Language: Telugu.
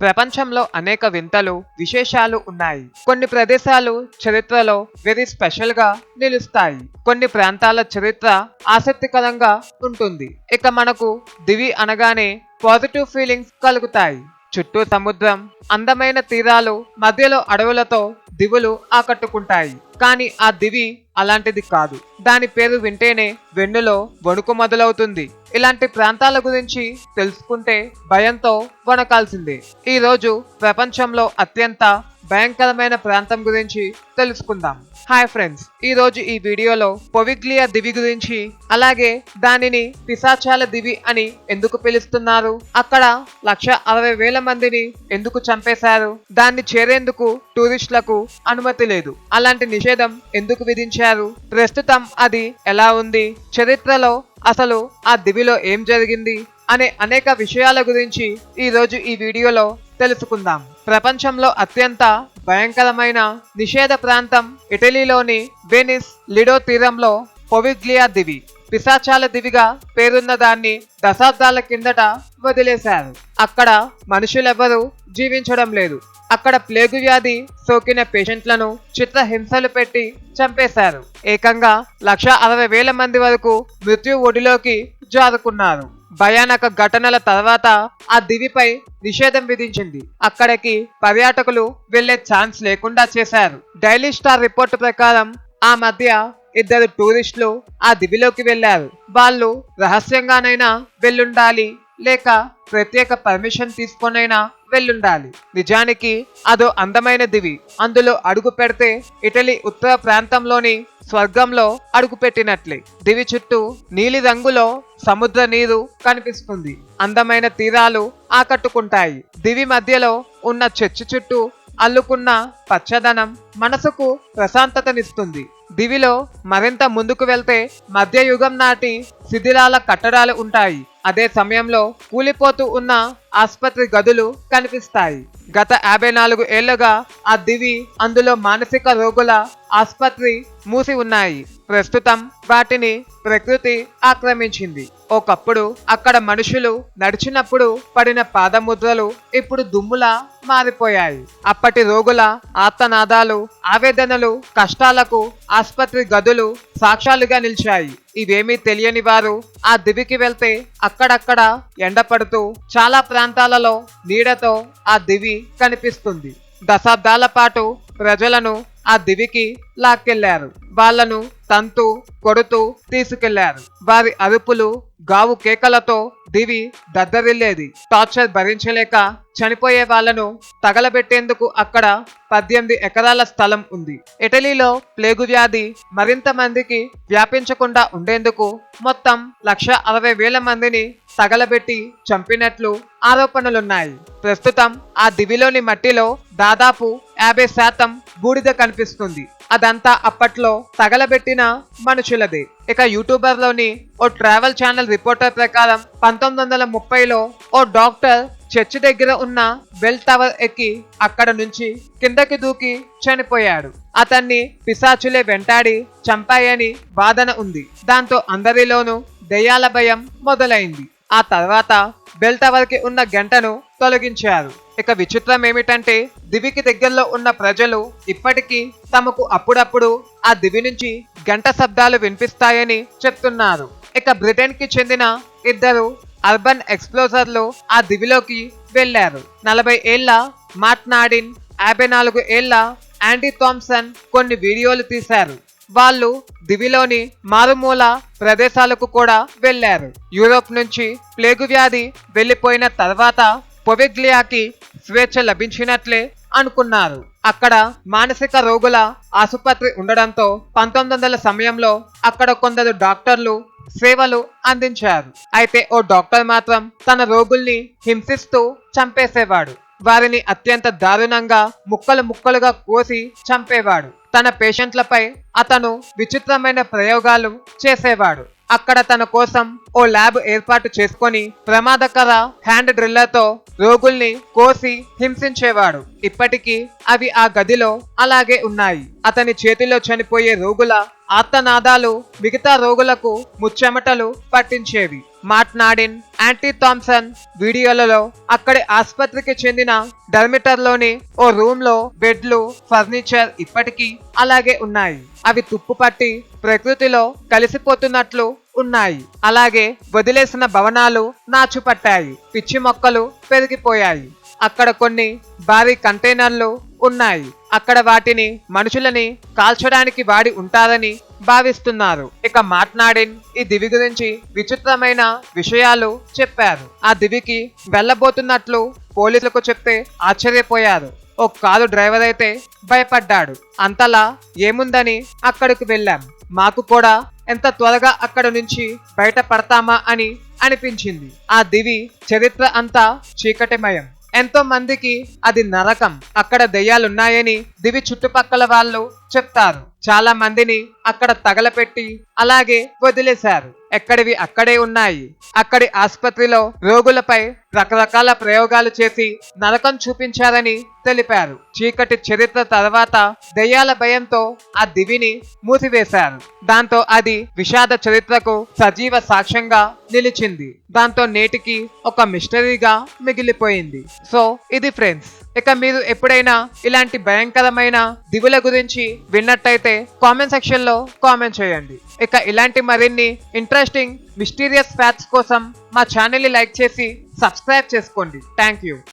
ప్రపంచంలో అనేక వింతలు విశేషాలు ఉన్నాయి. కొన్ని ప్రదేశాలు చరిత్రలో వెరీ స్పెషల్గా నిలుస్తాయి. కొన్ని ప్రాంతాల చరిత్ర ఆసక్తికరంగా ఉంటుంది. ఇక మనకు దివి అనగానే పాజిటివ్ ఫీలింగ్స్ కలుగుతాయి. చుట్టూ సముద్రం అందమైన తీరాలు మధ్యలో అడవులతో దివులు ఆకట్టుకుంటాయి. కానీ ఆ దివి అలాంటిది కాదు. దాని పేరు వింటేనే వెన్నులో వణుకు మొదలవుతుంది. ఇలాంటి ప్రాంతాల గురించి తెలుసుకుంటే భయంతో వణకాల్సిందే. ఈరోజు ప్రపంచంలో అత్యంత భయంకరమైన ప్రాంతం గురించి తెలుసుకుందాం. హాయ్ ఫ్రెండ్స్ ఈ రోజు ఈ వీడియోలో పొవిగ్లియా దివి గురించి అలాగే దానిని పిశాచాల దివి అని ఎందుకు పిలుస్తున్నారు? అక్కడ లక్ష అరవై వేల మందిని ఎందుకు చంపేశారు? దాన్ని చేరేందుకు టూరిస్టులకు అనుమతి లేదు. అలాంటి నిషేధం ఎందుకు విధించారు? ప్రస్తుతం అది ఎలా ఉంది? చరిత్రలో అసలు ఆ దివిలో ఏం జరిగింది? అనే అనేక విషయాల గురించి ఈ రోజు ఈ వీడియోలో తెలుసుకుందాం. ప్రపంచంలో అత్యంత భయంకరమైన నిషేధ ప్రాంతం ఇటలీలోని వెనిస్ లిడో తీరంలో పొవిగ్లియా దివి. పిశాచాల దివిగా పేరున్న దాన్ని దశాబ్దాల కిందట వదిలేశారు. అక్కడ మనుషులెవ్వరూ జీవించడం లేదు. అక్కడ ప్లేగు వ్యాధి సోకిన పేషెంట్లను చిత్రహింసలు పెట్టి చంపేశారు. ఏకంగా లక్ష అరవై వేల మంది వరకు మృత్యు ఒడిలోకి జారుకున్నారు. భయానక ఘటనల తర్వాత ఆ దివిపై నిషేధం విధించింది. అక్కడికి పర్యాటకులు వెళ్ళే ఛాన్స్ లేకుండా చేశారు. డైలీ స్టార్ రిపోర్ట్ ప్రకారం ఆ మధ్య ఇద్దరు టూరిస్టులు ఆ దివిలోకి వెళ్ళారు వాళ్ళు రహస్యంగానైనా వెళ్ళుండాలి లేక ప్రత్యేక పర్మిషన్ తీసుకొనైనా వెళ్ళుండాలి. నిజానికి అదో అందమైన దివి అందులో అడుగు పెడితే ఇటలీ ఉత్తర ప్రాంతంలోని స్వర్గంలో అడుగుపెట్టినట్లే దివి చుట్టూ నీలి రంగులో సముద్ర నీరు కనిపిస్తుంది. అందమైన తీరాలు ఆకట్టుకుంటాయి. దివి మధ్యలో ఉన్న చర్చి చుట్టూ అల్లుకున్న పచ్చదనం మనసుకు ప్రశాంతతనిస్తుంది. దివిలో మరింత ముందుకు వెళ్తే మధ్యయుగం నాటి శిథిలాల కట్టడాలు ఉంటాయి. అదే సమయంలో కూలిపోతూ ఉన్న ఆసుపత్రి గదులు కనిపిస్తాయి. గత యాభై నాలుగు ఏళ్ళుగా ఆ దివి అందులో మానసిక రోగుల ఆసుపత్రి మూసి ఉన్నాయి. ప్రస్తుతం వాటిని ప్రకృతి ఆక్రమించింది. ఒకప్పుడు అక్కడ మనుషులు నడిచినప్పుడు పడిన పాదముద్రలు ఇప్పుడు దుమ్ములా మారిపోయాయి. అప్పటి రోగుల ఆర్తనాదాలు ఆవేదనలు కష్టాలకు ఆసుపత్రి గదులు సాక్ష్యాలుగా నిలిచాయి. ఇవేమీ తెలియని వారు ఆ దివికి వెళ్తే అక్కడక్కడ ఎండపడుతూ చాలా ప్రాంతాలలో నీడతో ఆ దివి కనిపిస్తుంది. దశాబ్దాల పాటు ప్రజలను ఆ దివికి లాక్కెళ్ళారు వాళ్ళను తంతు కొడుతూ తీసుకెళ్ళారు వారి అరుపులు గావు కేకలతో దివి దద్దరిల్లేది. టార్చర్ భరించలేక చనిపోయే వాళ్ళను తగలబెట్టేందుకు అక్కడ పద్దెనిమిది ఎకరాల స్థలం ఉంది. ఇటలీలో ప్లేగు వ్యాధి మరింత మందికి వ్యాపించకుండా ఉండేందుకు మొత్తం లక్ష అరవై వేల మందిని తగలబెట్టి చంపినట్లు ఆరోపణలున్నాయి. ప్రస్తుతం ఆ దివిలోని మట్టిలో దాదాపు యాభై శాతం బూడిద కనిపిస్తుంది. అదంతా అప్పట్లో తగలబెట్టిన మనుషులదే. ఇక యూట్యూబర్లోని ఓ ట్రావెల్ ఛానల్ రిపోర్టర్ ప్రకారం పంతొమ్మిది వందల ముప్పైలో ఓ డాక్టర్ చర్చి దగ్గర ఉన్న బెల్ టవర్ ఎక్కి అక్కడ నుంచి కిందకి దూకి చనిపోయాడు. అతన్ని పిశాచులే వెంటాడి చంపాయని వాదన ఉంది. దాంతో అందరిలోనూ దెయ్యాల భయం మొదలైంది. ఆ తర్వాత బెల్ టవర్కి ఉన్న గంటను తొలగించారు. ఇక విచిత్రం ఏమిటంటే దివికి దగ్గరలో ఉన్న ప్రజలు ఇప్పటికీ తమకు అప్పుడప్పుడు ఆ దివి నుంచి గంట శబ్దాలు వినిపిస్తాయని చెప్తున్నారు. ఇక బ్రిటన్కి చెందిన ఇద్దరు అర్బన్ ఎక్స్ప్లోజర్లు ఆ దివిలోకి వెళ్ళారు నలభై ఏళ్ళ మాట్ నాడిన్ యాభై నాలుగు ఏళ్ళ యాండీ థామ్సన్ కొన్ని వీడియోలు తీశారు. వాళ్ళు దివిలోని మారుమూల ప్రదేశాలకు కూడా వెళ్ళారు యూరోప్ నుంచి ప్లేగు వ్యాధి వెళ్ళిపోయిన తర్వాత పొవెగ్లియాకి స్వేచ్ఛ లభించినట్లే అనుకున్నారు. అక్కడ మానసిక రోగుల ఆసుపత్రి ఉండడంతో పంతొమ్మిది వందల సమయంలో అక్కడ కొందరు డాక్టర్లు సేవలు అందించారు. అయితే ఓ డాక్టర్ మాత్రం తన రోగుల్ని హింసిస్తూ చంపేసేవాడు. వారిని అత్యంత దారుణంగా ముక్కలు ముక్కలుగా కోసి చంపేవాడు. తన పేషెంట్లపై అతను విచిత్రమైన ప్రయోగాలు చేసేవాడు. అక్కడ తన కోసం ఓ ల్యాబ్ ఏర్పాటు చేసుకొని ప్రమాదకర హ్యాండ్ డ్రిల్లర్తో రోగుల్ని కోసి హింసించేవాడు. ఇప్పటికీ అవి ఆ గదిలో అలాగే ఉన్నాయి. అతని చేతిలో చనిపోయే రోగుల ఆర్తనాదాలు మిగతా రోగులకు ముచ్చెమటలు పట్టించేవి. మాట్నాడిన్ యాంటీ థామ్సన్ వీడియోలలో అక్కడి ఆసుపత్రికి చెందిన డర్మిటర్లోని ఓ రూమ్లో బెడ్లు ఫర్నిచర్ ఇప్పటికీ అలాగే ఉన్నాయి. అవి తుప్పుపట్టి ప్రకృతిలో కలిసిపోతున్నట్లు ఉన్నాయి. అలాగే వదిలేసిన భవనాలు నాచుపట్టాయి. పిచ్చి మొక్కలు పెరిగిపోయాయి. అక్కడ కొన్ని భారీ కంటైనర్లు ఉన్నాయి. అక్కడ వాటిని మనుషులని కాల్చడానికి వాడి ఉంటారని భావిస్తున్నారు. ఇక మాట్లాడిన్ ఈ దివి గురించి విచిత్రమైన విషయాలు చెప్పారు. ఆ దివికి వెళ్ళబోతున్నట్లు పోలీసులకు చెప్తే ఆశ్చర్యపోయారు. ఓ కారు డ్రైవర్ అయితే భయపడ్డాడు. అంతలా ఏముందని అక్కడికి వెళ్ళాం. మాకు కూడా ఎంత త్వరగా అక్కడ నుంచి బయటపడతామా అని అనిపించింది. ఆ దివి చరిత్ర అంతా చీకటిమయం. ఎంతో మందికి అది నరకం. అక్కడ దెయ్యాలున్నాయని దివి చుట్టుపక్కల వాళ్ళు చెప్తారు. చాలా మందిని అక్కడ తగలపెట్టి అలాగే వదిలేశారు. ఎక్కడివి? అక్కడే ఉన్నాయి. అక్కడి ఆసుపత్రిలో రోగులపై రకరకాల ప్రయోగాలు చేసి నరకం చూపించారని తెలిపారు. చీకటి చరిత్ర తర్వాత దెయ్యాల భయంతో ఆ దివిని మూసివేశారు. దాంతో అది విషాద చరిత్రకు సజీవ సాక్ష్యంగా నిలిచింది. దాంతో నేటికి ఒక మిస్టరీగా మిగిలిపోయింది. సో ఇది ఫ్రెండ్స్. ఇక మీరు ఎప్పుడైనా ఇలాంటి భయంకరమైన దిగుల గురించి విన్నట్టయితే కామెంట్ సెక్షన్లో కామెంట్ చేయండి. ఇక ఇలాంటి మరిన్ని ఇంట్రెస్టింగ్ మిస్టీరియస్ ఫ్యాక్ట్స్ కోసం మా ఛానల్ని లైక్ చేసి సబ్స్క్రైబ్ చేసుకోండి. Thank you